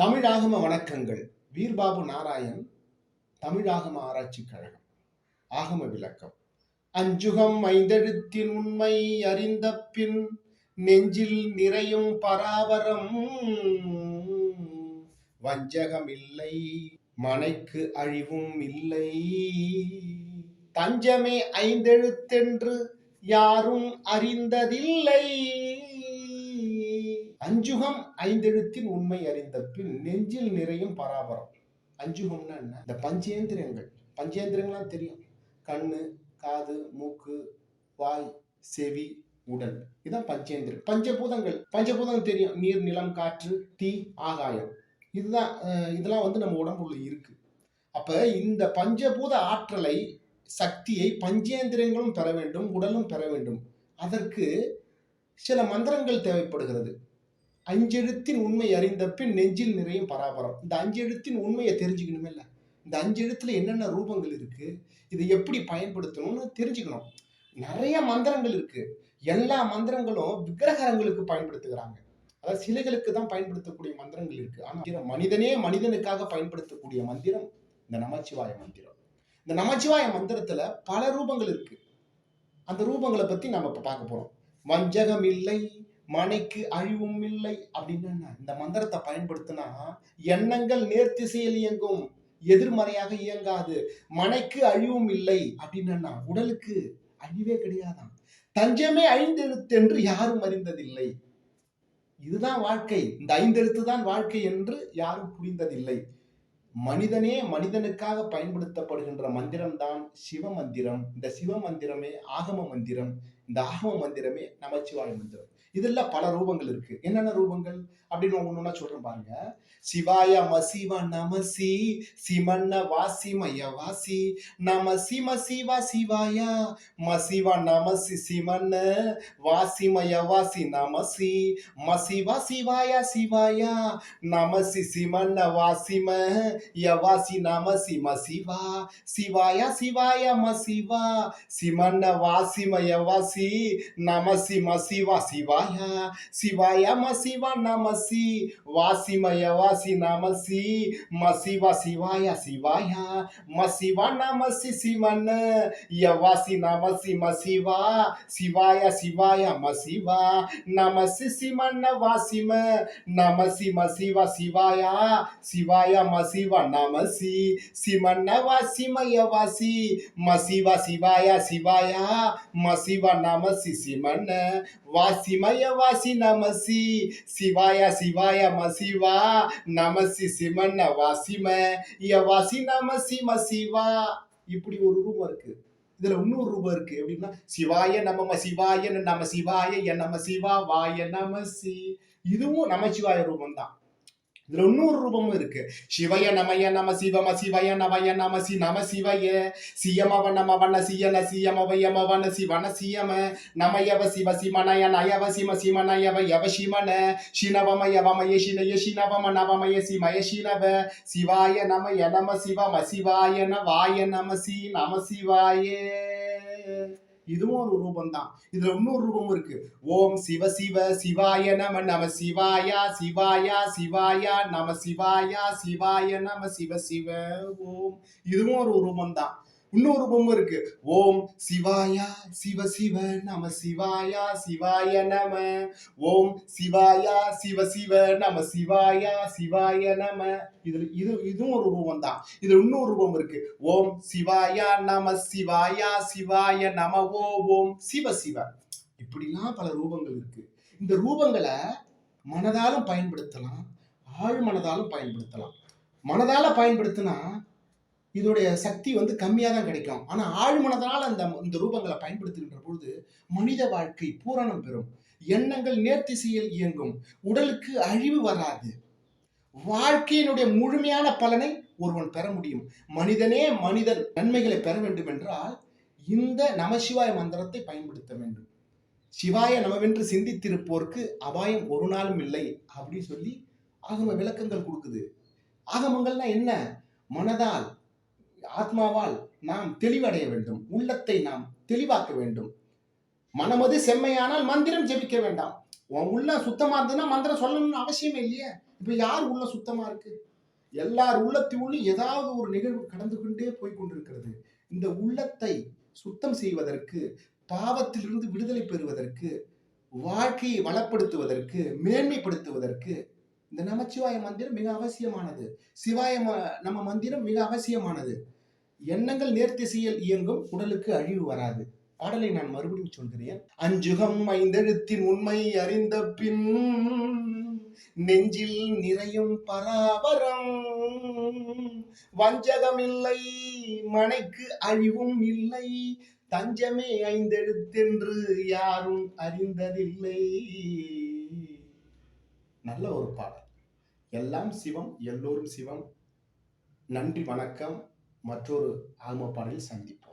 தமிழாகம வணக்கங்கள். வீர்பாபு நாராயண் தமிழாகம ஆராய்ச்சி கழகம். ஆகம விளக்கம். அஞ்சுகம் ஐந்தெழுத்தின் உண்மை அறிந்த பின் நெஞ்சில் நிறையும் பராபரம். வஞ்சகம் இல்லை மனைக்கு அழிவும் இல்லை. தஞ்சமே ஐந்தெழுத்தென்று யாரும் அறிந்ததில்லை. அஞ்சுகம் ஐந்தெழுத்தின் உண்மை அறிந்த பின் நெஞ்சில் நிறையும் பராபரம். அஞ்சுகம்னா என்ன? இந்த பஞ்சேந்திரியங்கள். பஞ்சேந்திரங்கள்லாம் தெரியும். கண்ணு காது மூக்கு வாய் செவி உடல். இதான் பஞ்சேந்திரம் பஞ்சபூதங்கள். பஞ்சபூதம் தெரியும். நீர் நிலம் காற்று தீ ஆகாயம். இதுதான் இதெல்லாம் வந்து நம்ம உடம்புல இருக்கு. அப்ப இந்த பஞ்சபூத ஆற்றலை சக்தியை பஞ்சேந்திரங்களும் பெற வேண்டும் உடலும் பெற வேண்டும். அதற்கு சில மந்திரங்கள் தேவைப்படுகிறது. அஞ்செழுத்தின் உண்மை அறிந்த பின் நெஞ்சில் நிறையும் பராபரம். இந்த அஞ்செழுத்தின் உண்மையை தெரிஞ்சுக்கணுமே இல்லை இந்த அஞ்செழுத்துல என்னென்ன ரூபங்கள் இருக்கு? இதை எப்படி பயன்படுத்தணும்னு தெரிஞ்சுக்கணும். நிறைய மந்திரங்கள் இருக்கு. எல்லா மந்திரங்களும் விக்கிரகரங்களுக்கு பயன்படுத்துகிறாங்க. அதாவது சிலைகளுக்கு தான் பயன்படுத்தக்கூடிய மந்திரங்கள் இருக்கு. ஆனால் மனிதனே மனிதனுக்காக பயன்படுத்தக்கூடிய மந்திரம் இந்த நமச்சிவாய மந்திரம். இந்த நமச்சிவாய மந்திரத்துல பல ரூபங்கள் இருக்கு. அந்த ரூபங்களை பத்தி நம்ம இப்போ பார்க்க போறோம். வஞ்சகம் இல்லை மனைக்கு அழிவும் இல்லை அப்படின்னு இந்த மந்திரத்தை பயன்படுத்தினா எண்ணங்கள் நேர்த்திசையில் இயங்கும் எதிர்மறையாக இயங்காது. மனைக்கு அழிவும் இல்லை அப்படின்னு உடலுக்கு அழிவே கிடையாதாம். தஞ்சமே அழிந்தெழுத்து என்று யாரும் அறிந்ததில்லை. இதுதான் வாழ்க்கை. இந்த ஐந்தெழுத்து தான் வாழ்க்கை என்று யாரும் புரிந்ததில்லை. மனிதனே மனிதனுக்காக பயன்படுத்தப்படுகின்ற மந்திரம் தான் சிவ மந்திரம். இந்த சிவ மந்திரமே ஆகம மந்திரம். இந்த ஆகம மந்திரமே நமச்சிவாய மந்திரம். இதில் பல ரூபங்கள் இருக்கு. என்னென்ன ரூபங்கள்? அப்படின்னு ஒண்ணு சொல்றேன் பாருங்க. சிவாய மசிவ நமசி சிமன்ன வாசி மய வாசி நம சிம சிவா சிவாய மசிவ நமசி சிமன்ன வாசி மய வாசி நமசி மசிவ சிவாய சிவாய நமசி சிமன்ன வாசிம யவாசி நமசி மசிவா சிவாய சிவாய மசிவா சிமன்ன வாசிம யவாசி நமசி மசிவா சிவாய சிவாய மசிவ நமசி வாசிமய வாசி நமசி மசிவா சிவாய சிவாய மசிவா நமசி சிவன யவாசி நமசி மசிவா சிவாய சிவாய மசிவா நமசி சிமன்ன வாசிம நமசி மசிவா சிவாய சிவாய மசிவா நமசி சிமன்ன வாசிமய வாசி மசிவா சிவாய சிவாய மசிவா நமசி சிமன்ன வாசிமய வாசி நமசி. சிவாய சிவாய மசிவா. நமசி சிமன்ன வாசிம. ய வாசி நமசி மசிவா. இப்படி ஒரு ரூபம் இருக்கு. இதுல இன்னொரு ரூபம் இருக்கு. எப்படின்னா சிவாய நம சிவாய நம சிவாய நம சிவா வாய நமசி. இதுவும் நமச்சிவாய ரூபம் தான் இதுல இன்னொரு ரூபமும் இருக்கு. சிவய நமய நம சிவம சிவய நவய நமசி நம சிவய. சியமவ நம வன சியன சியமவ சிவன சியம. நமயவ சிவ சிமனய நயவ சிம சிமனயவ யவ சிமன. சினவமய யவமய சினய சினவம நவமய சிமய சினவ சிவாய நமய நம சிவம சிவாய நவாய நமசி நம சிவாயே. இதுவும் ஒரு ரூபம் தான் இதுல இன்னொரு ரூபமும் இருக்கு. ஓம் சிவ சிவ சிவாய நம நம சிவாயா சிவாயா சிவாயா நம சிவாயா சிவாய நம சிவ சிவ ஓம். இதுவும் ஒரு ரூபம் தான் இன்னொரு ரூபமும் இருக்கு. ஓம் சிவாயா சிவ சிவ நம சிவாயா சிவாய நம. ஓம் சிவாயா சிவ சிவ நம சிவாயா சிவாய நம. இதுல இது இதுவும் ஒரு ரூபம் தான் இதுல இன்னொரு ரூபம் இருக்கு. ஓம் சிவாயா நம சிவாயா சிவாய நம. ஓ ஓம் சிவ சிவ. இப்படிலாம் பல ரூபங்கள் இருக்கு. இந்த ரூபங்களை மனதாலும் பயன்படுத்தலாம் ஆழ் மனதாலும் பயன்படுத்தலாம். மனதால பயன்படுத்தினா இதோடைய சக்தி வந்து கம்மியாக தான் கிடைக்கும். ஆனால் ஆழ்மனதனால் அந்த இந்த ரூபங்களை பயன்படுத்துகின்ற பொழுது மனித வாழ்க்கை பூரணம் பெறும். எண்ணங்கள் நேர்த்திசையில் இயங்கும். உடலுக்கு அழிவு வராது. வாழ்க்கையினுடைய முழுமையான பலனை ஒருவன் பெற முடியும். மனிதனே மனிதன் நன்மைகளை பெற வேண்டும் என்றால் இந்த நமசிவாய மந்திரத்தை பயன்படுத்த வேண்டும். சிவாய நமவென்று சிந்தித்திருப்போருக்கு அபாயம் ஒரு நாளும் இல்லை அப்படின்னு சொல்லி ஆகம விளக்கங்கள் கொடுக்குது. ஆகமங்கள்னா என்ன? மனதால் ஆத்மாவால் நாம் தெளிவடைய வேண்டும். உள்ளத்தை நாம் தெளிவாக்க வேண்டும். மனமது செம்மையானால் மந்திரம் ஜெபிக்க வேண்டாம். உன் உள்ள சுத்தமா இருந்ததுன்னா மந்திரம் சொல்லணும்னு அவசியமே இல்லையே. இப்ப யார் உள்ள சுத்தமா இருக்கு? எல்லார் உள்ளத்தினுள்ளும் ஏதாவது ஒரு நிகழ்வு கடந்து கொண்டே போய் கொண்டிருக்கிறது. இந்த உள்ளத்தை சுத்தம் செய்வதற்கு பாவத்திலிருந்து விடுதலை பெறுவதற்கு வாழ்க்கையை வளப்படுத்துவதற்கு மேன்மைப்படுத்துவதற்கு இந்த நமச்சிவாய மந்திரம் மிக அவசியமானது. சிவாய ம- நம்ம மந்திரம் மிக அவசியமானது. எண்ணங்கள் நேர்த்திசையில் இயங்கும் உடலுக்கு அழிவு வராது. பாடலை நான் மறுபடியும் சொல்கிறேன். அஞ்சுகம் ஐந்தெழுத்தின் உண்மை அறிந்த பின் நெஞ்சில் நிறையும் பராபரம். வஞ்சகமில்லை மனைக்கு அழிவும் இல்லை. தஞ்சமே ஐந்தெழுத்தென்று யாரும் அறிந்ததில்லை. நல்ல ஒரு பாடல். எல்லாம் சிவம் எல்லோரும் சிவம். நன்றி வணக்கம். மற்றொரு ஆகம பாடலில் சந்திப்போம்.